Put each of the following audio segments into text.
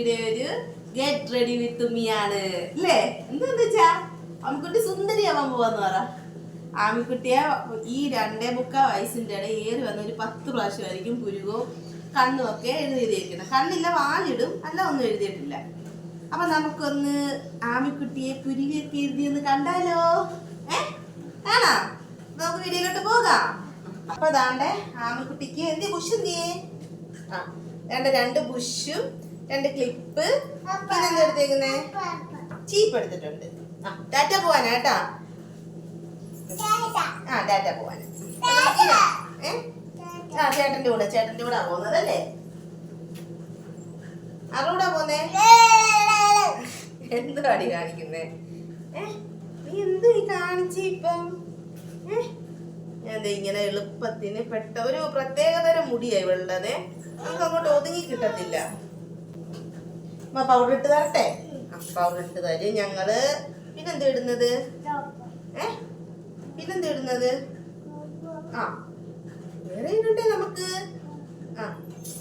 ആമിക്കുട്ടിയുടെ ഒരു get ready with me ആണ്. അല്ലേ എന്താന്ന് വെച്ചാ ആമിക്കുട്ടി സുന്ദരിയാവാൻ പോവാന്ന് പറ. ആമിക്കുട്ടിയെ ഈ രണ്ടേ മുക്കാൽ വയസ്സിന്റെ ഇടയിൽ ഏറി വന്ന ഒരു പത്ത് പ്രാവശ്യമായിരിക്കും പുരുകോ കണ്ണും ഒക്കെ എഴുതിയിരിക്കുന്നത്. കണ്ണില്ല വാലിടും അല്ല ഒന്നും എഴുതിയിട്ടില്ല. അപ്പൊ നമുക്കൊന്ന് ആമിക്കുട്ടിയെ പുരുവിയൊക്കെ എഴുതിയൊന്ന് കണ്ടാലോ? ഏ? കാണാ. നമുക്ക് വീഡിയോയിലോട്ട് പോകാം. അപ്പൊ ദാണ്ടെ ആമിക്കുട്ടിക്ക് എന്ത് ബുഷ് എന്തിയേ? ആ രണ്ട് രണ്ട് ബുഷും രണ്ട് ക്ലിപ്പ് പിന്നെ എന്താ എടുത്തേക്കുന്നേ? ചീപ്പ് എടുത്തിട്ടുണ്ട്. ആ ടാറ്റ പോവാനാ കേട്ടാ. ആ ഡാറ്റ പോവാന്. ഏ? ആ ചേട്ടന്റെ കൂടെ ചേട്ടന്റെ കൂടെ പോകുന്നത് അല്ലേ? ആരുടെ പോന്നേ എന്തുവാടി കാണിക്കുന്നേ. നീ എന്തു ഈ കാണിച്ചേ ദേ ഇങ്ങനെ എളുപ്പത്തിന് പെട്ട ഒരു പ്രത്യേകതരം വെള്ളതേ നമുക്ക് അങ്ങോട്ട് ഒതുങ്ങി കിട്ടത്തില്ല. പൗഡർ ഇട്ട് തരട്ടെ? പൗഡർ ഇട്ട് തരും. ഞങ്ങൾ പിന്നെന്താ ഇടുന്നത്? ഏ? പിന്നെന്താ ഇടുന്നത്? ആ. വേറെ ഇടണ്ടേ നമുക്ക്? ആ.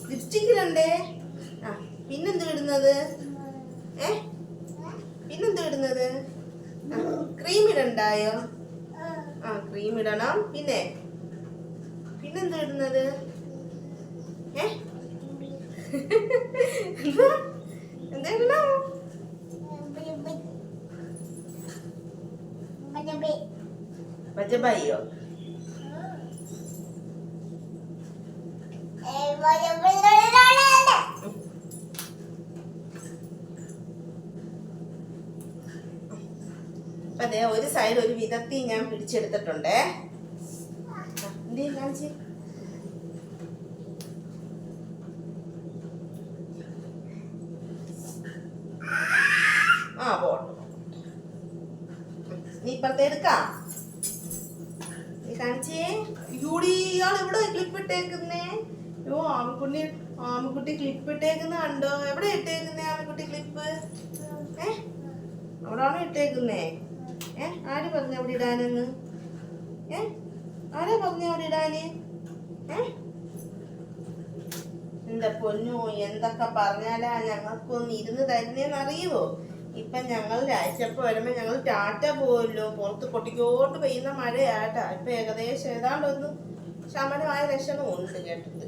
ലിപ്സ്റ്റിക് ഇടണ്ടേ? ആ. പിന്നെന്താ ഇടുന്നത്? ഏ? പിന്നെന്താ ഇടുന്നത്? ക്രീം ഇടണ്ടായോ? ആ ക്രീം ഇടണം. പിന്നെ? പിന്നെന്താ ഇടുന്നത്? ഏ? എന്താ? എന്താ ഇടണം പച്ചബായിയോ അപ്പൊ അതെ ഒരു സൈഡ് ഒരു വിധത്തി ഞാൻ പിടിച്ചെടുത്തിട്ടുണ്ടേ. എന്തേ കാണിച്ച് ആ പോട്ടെ നീ ഇപ്പഴത്തെ എടുക്കാം കാണിച്ചേ. യൂടി ഇയാൾ എവിടെ ക്ലിപ്പ് ഇട്ടേക്കുന്നേ? ഓ ആമക്കുട്ടി ആമക്കുട്ടി ക്ലിപ്പ് ഇട്ടേക്കുന്ന കണ്ടോ? എവിടെ ഇട്ടേക്കുന്നേ ആമക്കുട്ടി ക്ലിപ്പ് ഏ? അവിടാണോ ഇട്ടേക്കുന്നേ? ഏ? ആര് പറഞ്ഞു അവിടെ ഇടാനെന്ന്? ഏ? ആരാ പറഞ്ഞു അവിടെ ഇടാന്? ഏ? എന്റെ പൊന്നു എന്തൊക്കെ പറഞ്ഞാലാ ഞങ്ങൾക്കൊന്ന് ഇരുന്ന് തരുന്നേന്ന് അറിയുവോ? ഇപ്പൊ ഞങ്ങൾ രാഴ്ചപ്പോ വരുമ്പോ ഞങ്ങൾ ടാറ്റ പോവല്ലോ. പുറത്ത് പൊട്ടിക്കോട്ട് പെയ്യുന്ന മഴയാട്ടാ. ഇപ്പൊ ഏകദേശം ഏതാണ്ടൊന്ന് ശമനമായ ലക്ഷണം ഉണ്ട് കേട്ടത്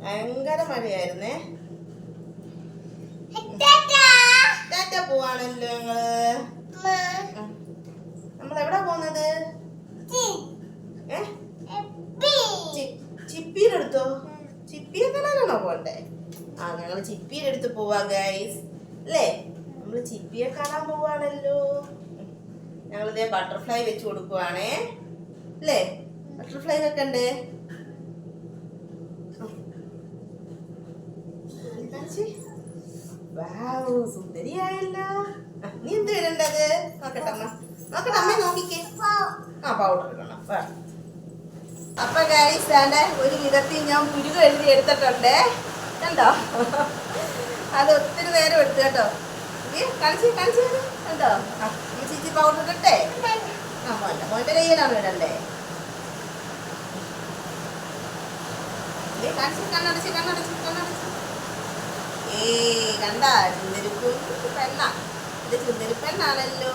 ഭയങ്കര മഴയായിരുന്നേ. ടാറ്റ. പോവാണല്ലോ ഞങ്ങൾ. നമ്മൾ എവിടെ പോകുന്നത് ഏ? ചി- ചിപ്പിയുടെ അടുത്തോ ചിപ്പിയെ കാണാനാണോ പോണ്ടേ ആ ഞങ്ങൾ ചിപ്പിയിലെടുത്ത് പോവാ ഗൈസ് അല്ലേ? നമ്മൾ ചിപ്പിയെ കാണാൻ പോവാണല്ലോ. ഞങ്ങളിതേ ബട്ടർഫ്ലൈ വെച്ച് കൊടുക്കുവാണേ. അല്ലേ? ബട്ടർഫ്ലൈ വെക്കണ്ടേ സുന്ദരിയായല്ലോ. നീ എന്ത് വരണ്ടത് നോക്കട്ടെ അമ്മ. നോക്കട്ടെ അമ്മ നോക്കിക്കേ. ആ പൗഡർ ഇടണം. അപ്പൊ ഗൈസ് ദാണ്ടെ ഒരു വിധത്തിൽ ഞാൻ പുരുക എഴുതി എടുത്തിട്ടുണ്ട്. കണ്ടോ? അത് ഒത്തിരി നേരം എടുത്തു കേട്ടോ. കളിച്ച് കളിച്ച് ഈ ചിച്ചി പൗഡർ ഇടട്ടെ ആ മോന്റെ മോന്റെ കയ്യിലാണ് ഇടണ്ടേ? കാണിച്ച് കണ്ണടച്ച് കണ്ണടച്ച് കണ്ണടച്ച്. ചുന്ദരിപ്പും പെണ്ണ. ഇത് ചുന്ദരി പെണ്ണാണല്ലോ.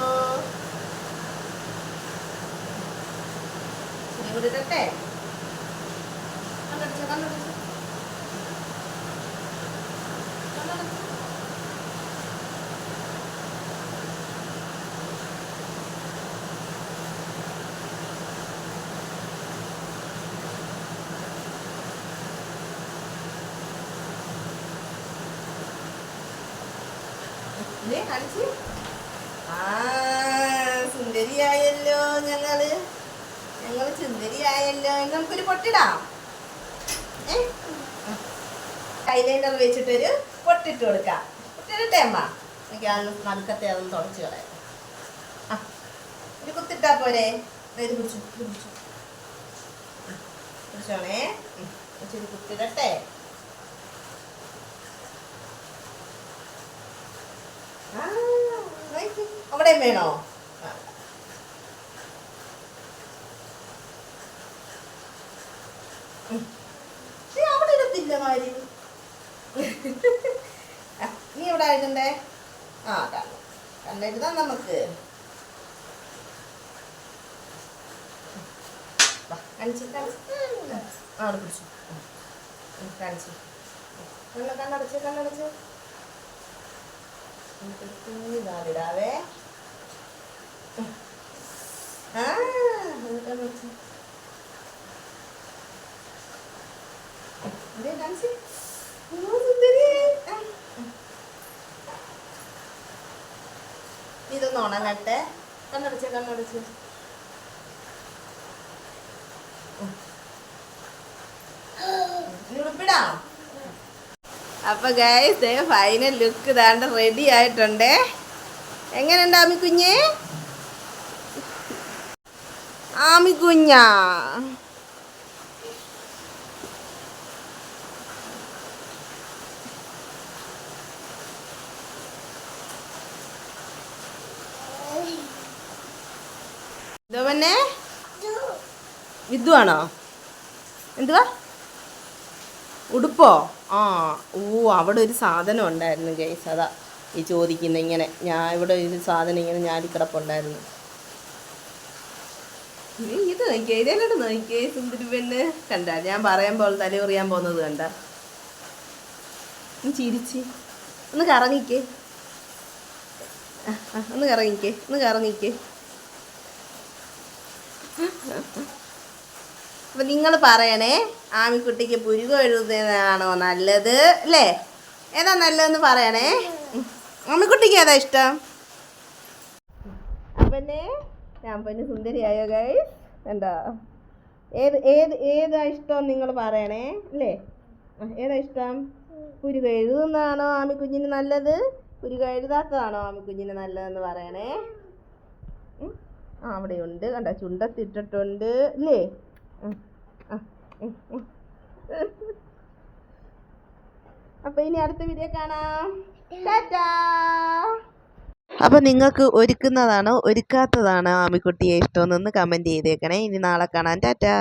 ഇടട്ടെ? ഇല്ലേ, കാണിച്ച്. ഞങ്ങൾ. ഞങ്ങൾ സുന്ദരിയായല്ലോ. നമുക്കൊരു പൊട്ടിടാം. ഏ? ഐലൈനർ വെച്ചിട്ടൊരു പൊട്ടിട്ട് കൊടുക്കാം. പൊട്ടിടട്ടെ അമ്മ? എനിക്ക് ആ നടുക്കത്തെ അതൊന്ന് തുടച്ച് കളയാം. ആ ഒരു കുത്തിട്ടാ പോരെ? ഇത് പിടിച്ചോണേ. ഉം, ഇച്ചിരി കുത്തിടട്ടെ ആ, നോക്ക്. അവിടെയും വേണോ? അവിടെ ഇടത്തില്ല കാര്യം ഇവിടെ എഴുതണ്ടേ ആ കണ്ണ് കണ്ണെഴുതാം നമുക്ക്. കാണിച്ച്, കാണിച്ച്. കണ്ണടച്ച് കണ്ണടച്ച്. ഉം. ആ അത് ഇതേ കാണിച്ച്. ഓ, സുന്ദരി. ഇതൊന്ന് ഉണങ്ങട്ടെ. കണ്ണടച്ച് കണ്ണടച്ച്. ഉടുപ്പിടാം. അപ്പൊ ഗൈസ് ഫൈനൽ ലുക്ക് ഇതാണ്ട് റെഡി ആയിട്ടുണ്ട്. എങ്ങനെയുണ്ട് ആമി കുഞ്ഞ്? ആമി കുഞ്ഞാ. ഇതോ പിന്നെ എന്തുവാ? ഉടുപ്പോ? ആ ഓ അവിടെ ഒരു സാധനം ഉണ്ടായിരുന്നു ഗൈസ് അതാ ഈ ചോദിക്കുന്ന ഇങ്ങനെ. ഞാൻ ഇവിടെ ഒരു സാധനം ഇങ്ങനെ ഞാടിക്കിടപ്പുണ്ടായിരുന്നു നീ ഇത് നോക്കിയേ നോക്കിയേ സുന്ദരി പെണ്ണ് കണ്ട ഞാൻ പറയാൻ പറയുമ്പോൾ തലയുറിയാൻ പോകുന്നത് കണ്ട. ഒന്ന് ചിരിച്ച്. ഒന്ന് കറങ്ങിക്കേ. ഒന്ന് കറങ്ങിക്കേ ഒന്ന് കറങ്ങിക്കേ. അപ്പൊ നിങ്ങൾ പറയണേ ആമിക്കുട്ടിക്ക് പുരുകം എഴുതുന്നതാണോ നല്ലത്? അല്ലേ? ഏതാ നല്ലതെന്ന് പറയണേ? ആമിക്കുട്ടിക്ക് ഏതാ ഇഷ്ടം? അപ്പന്നെ ഞാൻ പിന്നെ സുന്ദരിയായോ ഗൈസ് എന്താ ഏത് ഏത് ഏതാ ഇഷ്ടം നിങ്ങൾ പറയണേ അല്ലേ? ഏതാ ഇഷ്ടം? പുരുക എഴുതുന്നതാണോ ആമിക്കുഞ്ഞിന് നല്ലത്? പുരുക എഴുതാത്തതാണോ ആമിക്കുഞ്ഞിന് നല്ലതെന്ന് പറയണേ? ആ അവിടെയുണ്ട്. കണ്ട ചുണ്ടത്തിട്ടിട്ടുണ്ട് ഇല്ലേ. അപ്പൊ ഇനി അടുത്ത വീഡിയോ കാണാം. ടാറ്റാ. അപ്പൊ നിങ്ങൾക്ക് ഒരുക്കുന്നതാണോ ഒരുക്കാത്തതാണോ ആമിക്കുട്ടിയെ ഇഷ്ടമെന്നൊന്ന് കമന്റ് ചെയ്തേക്കണേ. ഇനി നാളെ കാണാൻ ടാറ്റാ.